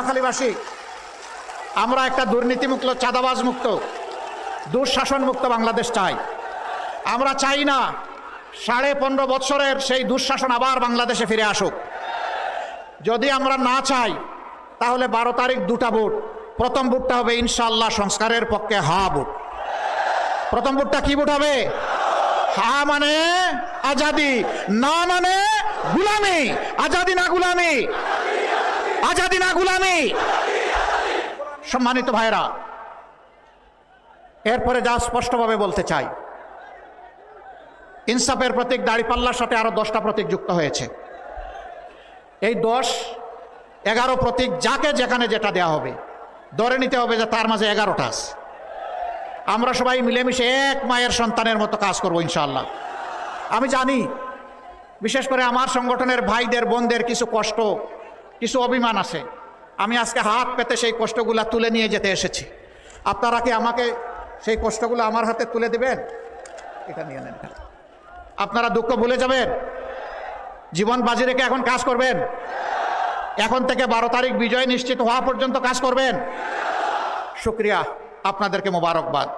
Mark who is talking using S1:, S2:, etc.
S1: নোয়াখালীবাসী, আমরা একটা দুর্নীতিমুক্ত চাঁদাবাজ মুক্ত দুঃশাসন মুক্ত বাংলাদেশ চাই। আমরা চাই না সাড়ে পনেরো বৎসরের সেই দুঃশাসন আবার বাংলাদেশে ফিরে আসুক। যদি আমরা না চাই, তাহলে বারো তারিখ দুটা ভোট। প্রথম ভোটটা হবে ইনশাল্লাহ সংস্কারের পক্ষে হা ভোট। প্রথম ভোটটা কি ভোট হবে? হা মানে আজাদি, না মানে গুলামি। আজাদি না গুলামি। আজাদি না গুলামি। সম্মানিত ভাইরা এরপরে যা স্পষ্টভাবে বলতে চাই, ইনসাফের প্রতীক দাড়িপাল্লার সাথে আরও দশটা প্রতীক যুক্ত হয়েছে। এই দশ, এগারো প্রতীক যাকে যেখানে যেটা দেয়া হবে, ধরে নিতে হবে যে তার মাঝে এগারোটা আছে। আমরা সবাই মিলেমিশে এক মায়ের সন্তানের মতো কাজ করব ইনশাল্লাহ আমি জানি, বিশেষ করে আমার সংগঠনের ভাইদের, বোনদের কিছু কষ্ট কিছু অভিমান আছে। আমি আজকে হাত পেতে সেই কষ্টগুলা তুলে নিয়ে যেতে এসেছি। আপনারা কি আমাকে সেই কষ্টগুলো আমার হাতে তুলে দেবেন? এটা নিয়ে নেন। আপনারা দুঃখ ভুলে যাবেন? জীবন বাজি রেখে এখন কাজ করবেন? এখন থেকে বারো তারিখ বিজয় নিশ্চিত হওয়া পর্যন্ত কাজ করবেন? শুক্রিয়া। আপনাদেরকে মোবারকবাদ।